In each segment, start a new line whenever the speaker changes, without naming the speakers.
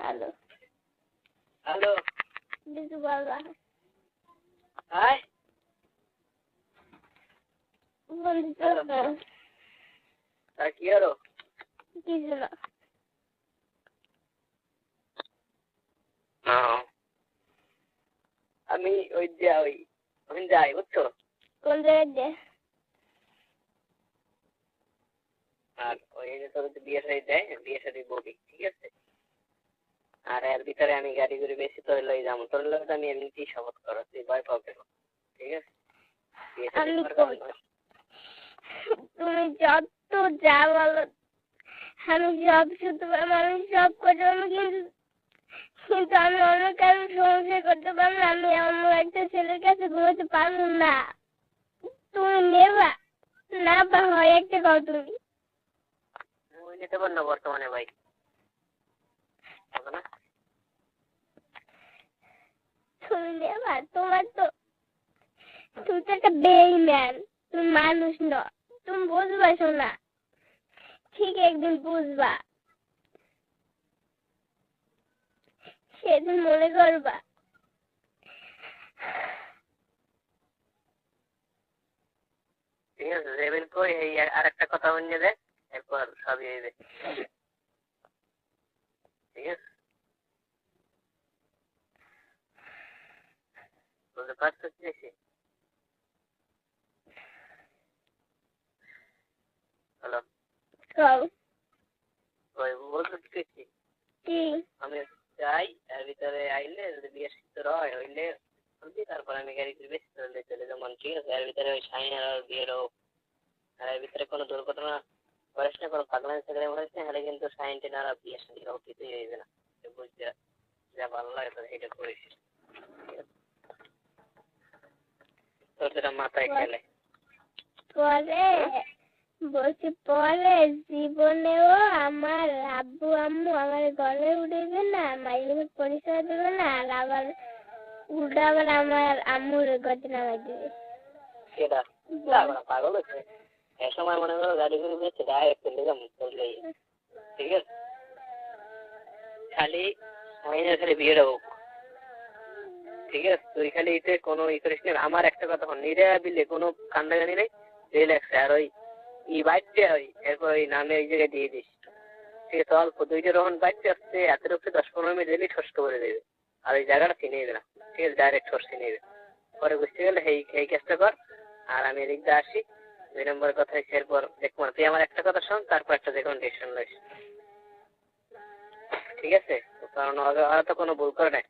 Hello
hello
কিছু বলবা
high
বন্ধু
তা কি হলো
কিছু না
আমি ওই যে ওই ওখানে যাই বুঝছ
কোন জায়গায়
আর ওই যে তোর বিয়ে শাড়ি দেয় বিয়ে শাড়ি বলি আর এর ভিতরে আমি গাড়ি করে বেশি তোর লই যাব। তোর লই তো আমি এমনিতেই শপথ করো তুই ভয় কেন ঠিক আছে।
তুমি যত যা বলো। আমি সব শুনতে পারব আমি সব করতে পারব কিন্তু কিন্তু আমি অন্য কারও সংসার করতে পারব আমি অন্য একটা ছেলের কাছে ঘুমাতে পারব না। তুমি নেবা? না বা হয় একটা কও তুমি।
নিতে পার না বর্তমানে ভাই হবে না
তুমি নেবা তোমার তো, তুমি তো একটা বেইম্যান তুমি মানুষ ন, তুমি বুঝবা শোনা? ঠিক একদিন বুঝবা। সেদিন মনে করবা।
ঠিক আছে আর একটা কথা বলে দে, এরপর সবই হইবে। ঠিক আছে বুঝতে পারছিস বেশি হ্যালো
কও
ওই বলতে দিতেছি
কি
আমি যাই, এর ভিতরে আইলে যদি বিয়ে সিদ্ধ হয়, হইলে তারপর আমি গাড়ি করে বেশি চলে চলে যেমন ঠিক আছে, এর ভিতরে ওই সাইন আর বিয়ের এর ভিতরে কোনো দুর্ঘটনা করিস না, কোনো পাগলামি থাকলে করিস না হলে কিন্তু সাইন টেন আর বিয়ে শাদী হোক কিছুই হইবে না। বুঝতে যা ভালো লাগে তোর এটা করিস। তোর যেটা মাথায় খেলে।
পরে বলছি পরে জীবনেও আমার আব্বু আম্মু আমার ঘরে উঠেবে না মাইকে পরিচয় দেবে না, আর আবার উল্টা আবার আমার আম্মুর গতি নামাই দিবে।
সেটা পাগল হচ্ছে। এ সময় মনে করো গাড়ি করে বেশি ডাইরেক্ট চলে যাব চললেই ঠিক আছে? খালি আইনের খালি বিয়েটা হোক ঠিক আছে? তুই খালি এতে কোনো ই করিস আমার একটা কথা হন নিরাবিলে কোনো কান্দাকানি নেই? রিল্যাক্স, আর ওই ই বাইকটা ওই, এরপর ওই নামে ওই জায়গায় দিয়ে দিস। ঠিক আছে, অল্প দুইটা রহন বাইকটা আসছে এতের উপরে দশ পনেরো মিনিট দিলেই ঠস্ক করে দেবে। আর ওই জায়গাটা চিনে দেবে না। ঠিক আছে ডাইরেক্ট ঠস চিনে দেবে পরে বুঝতে গেলে এই এই কাজটা কর। আর আমি এদিক দিয়ে আসি। দুই নম্বর কথা হচ্ছে, এরপর দেখব তুই আমার একটা কথা শোন, তারপর একটা যে কোনো ডিসিশন লইস। ঠিক আছে? কারণ ওরা তো কোনো ভুল করে নাই।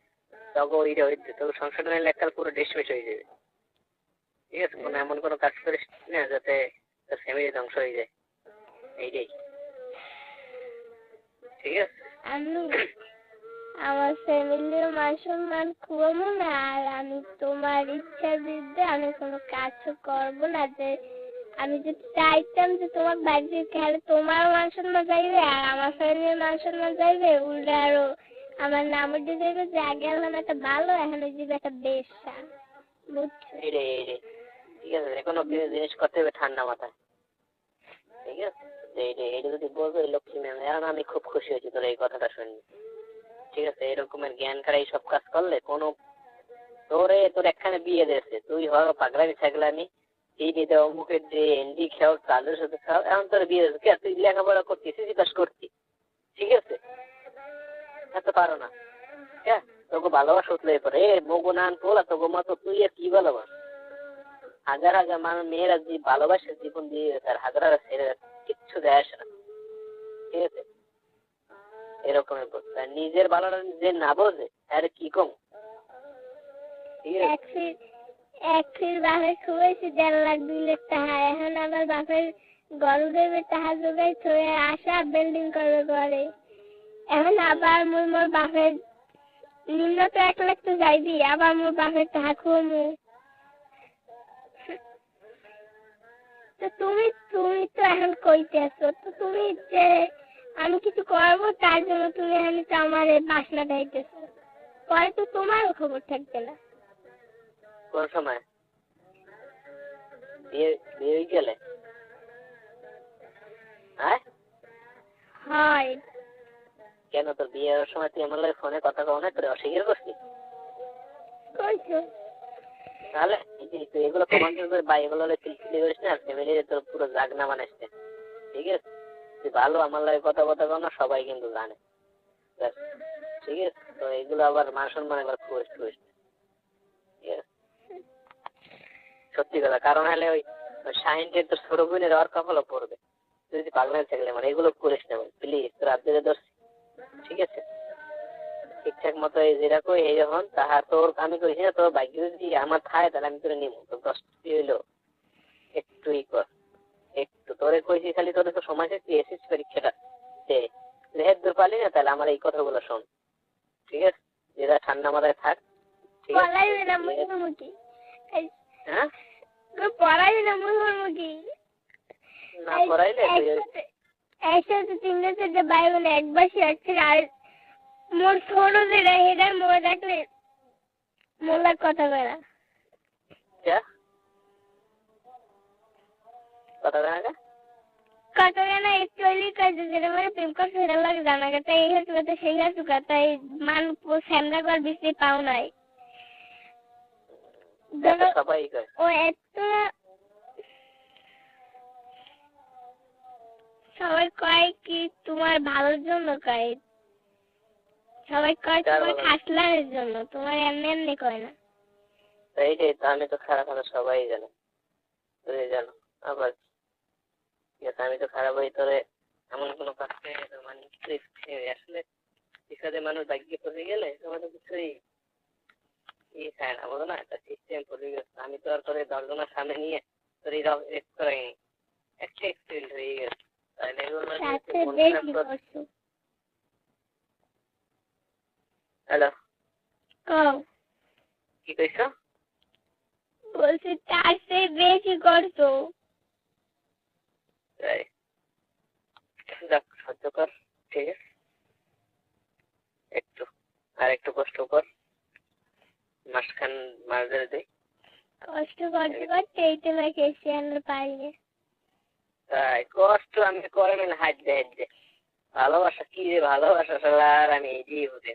তখন ওইটা ওই তোর নিলে একটা পুরো ডিসমিস হয়ে যাবে। ঠিক আছে, কোনো এমন কোনো কাজ করিস না যাতে তোর ফ্যামিলি ধ্বংস হয়ে যায়। এইটাই। ঠিক আছে?
আমি আমার ফ্যামিলির মান সম্মান খুববো না আর আমি তোমার ইচ্ছার বিরুদ্ধে আমি কোনো কাজও করব না যে আমি যদি চাইতাম যে তোমার বাড়িতে খেলে তোমার মান সম্মান যাইবে আর আমার ফ্যামিলির মান সম্মান যাইবে উল্টা আরও আমার নাম উঠে যাইবে যে আগে হলাম একটা ভালো এখন ওই যাবে একটা বেশা বুঝছ?
ঠিক আছে কোনো জিনিস করতে হবে ঠান্ডা মাথায়। ঠিক আছে? এইটা যদি বলব লক্ষ্মী ম্যাম এখন আমি খুব খুশি হয়েছি তোর এই কথাটা শুনি ঠিক আছে? এরকমের জ্ঞান কারা এইসব কাজ করলে কোনো তোরে, তোর একখানে বিয়ে দিয়েছে। তুই হওয়া পাগলামি থাকলামি এই নিতে অমুকের যে এন্ডি খাও তাদের সাথে খাও, এখন তোর বিয়ে দিয়েছে। কে, তুই লেখাপড়া করছিস সিসি পাস করছি ঠিক আছে? এত পারো না। হ্যাঁ তোকে ভালোবাসা উঠলে পরে এ, মগু নান পোলা তোকে মতো তুই আর কি ভালোবাস? হাজার হাজার মানুষ, মেয়েরা যে ভালোবাসে জীবন দিয়ে, তার হাজার হাজার ছেলেরা কিচ্ছু দেয় আসে না। ঠিক আছে? এরকমের। আর নিজের ভালোটা যে না বোঝে আরে কি কম? ঠিক আছে?
এক ফির বাপের খুঁজেছি দেড় লাখ দুই লাখ টাকা। এখন আবার বাপের গরু দেবে, টাকা জোগাই থয়ে আসা বিল্ডিং করবে ঘরে। এখন আবার মোর মোর বাপের, নিম্ন তো এক লাখ তো যাইবি আবার মোর বাপের টাকা খুঁমু তো তুমি তুমি তো এখন কইতেছো তো তুমি যে আমি কিছু করব তার জন্য তুমি এখন তো আমার বাসনা দিতেছো পরে তো তোমারও খবর থাকবে না।
কোন সময়? বিয়ে বিয়ে হয়ে গেলে? হ্যাঁ?
হয়।
কেন তোর বিয়ের সময় তুই আমার ফোনে কথা কও না তোর অস্বীকার করছিস
কইছো?
তাহলে এগুলো প্রমাণ করে বা এগুলো হলে করিস না ফ্যামিলি তোর পুরো। ঠিক আছে? তুই ভালো আমার লাগে কথা কথা কও না, সবাই কিন্তু জানে। ঠিক আছে? তো এগুলো আবার সত্যি কথা, কারণ হলে ওই শাহিনটের তোর ছোট বোনের আর কপালও পড়বে। তুই যদি পাগলা থাকলে মানে এগুলো করিস না প্লিজ তোর আব্দুলে ধরছি। ঠিক আছে? ঠিকঠাক মতো এই যেটা কই এই যখন তাহা তোর আমি কইছি না তোর ভাগ্য যদি আমার খায় তাহলে আমি তোরে নিব তোর দশ কি হইল। একটু ই কর। একটু তোরে কইছি খালি তোর তো সময় শেষ এসএসসি পরীক্ষাটা। দে। লেহের দূর পালি না তাহলে আমার এই কথাগুলো শোন। ঠিক আছে? যেটা ঠান্ডা মাথায় থাক। ঠিক আছে? হ্যাঁ?
পড়াইবে না মুখোমুখি।
না পড়াইলে তুই ওই-
একসাথে তিনটে চারটে ভাই বোন একবার শিখছে আর মোর ছোট যেটা সেটার মোর ডাকলে মোল্লার কথা কয়
কথা
কয় না একচুয়ালি কাজে যেটা মানে প্রেম করছে সেটা লাগে জানা গেছে। এই কথা সেই হাতু কথা এই মান স্যামরা কর বেশি পাও নাই।
সবাই
ও এত সবাই কয় কি তোমার ভালোর জন্য কয়? সবাই কয় তোমার
ভালো?
খাসলার জন্য তোমার এমনি এমনি কয় না।
এইটাই তো আমি তো খারাপ হলে সবাই জানে। তুই জানো আবার আমি তো খারাপ হই তোরে এমন কোনো কাজ মানে আসলে শিক্ষাতে মানুষ ভাগ্যে পড়ে গেলে তোমার তো কিছুই ই খায় না বলো না? একটা সিস্টেম পড়ে গেছে আমি তো আর তোরে দশজনের সামনে নিয়ে তোর এই রেক করাইনি। একটা এক্সপিরিয়েন্স হয়ে গেছে। তাহলে এগুলো
সাথে বেশি করছ
হ্যালো। কি কইছো?
বলছি তার চেয়ে বেশি করছ।
সহ্য কর ঠিক আছে। একটু আর একটু কষ্ট কর। মাসখান মাস ধরে দিই
কষ্ট করতে করতে এই তোমার খেয়েছি আমরা পারি
তাই কষ্ট আমি করে না হাত দে হাত দে। ভালোবাসা কি রে ভালোবাসা আর আমি এটাই বুঝি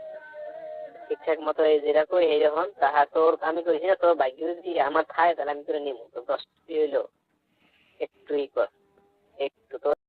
ঠিকঠাক মতো এই যেরকম এই যখন তাহা তোর, আমি করি না, তোর বাইক যদি আমার থাকে, তাহলে আমি তোরে নিবো তোর দশ হইল। একটু ই কর। একটু তোর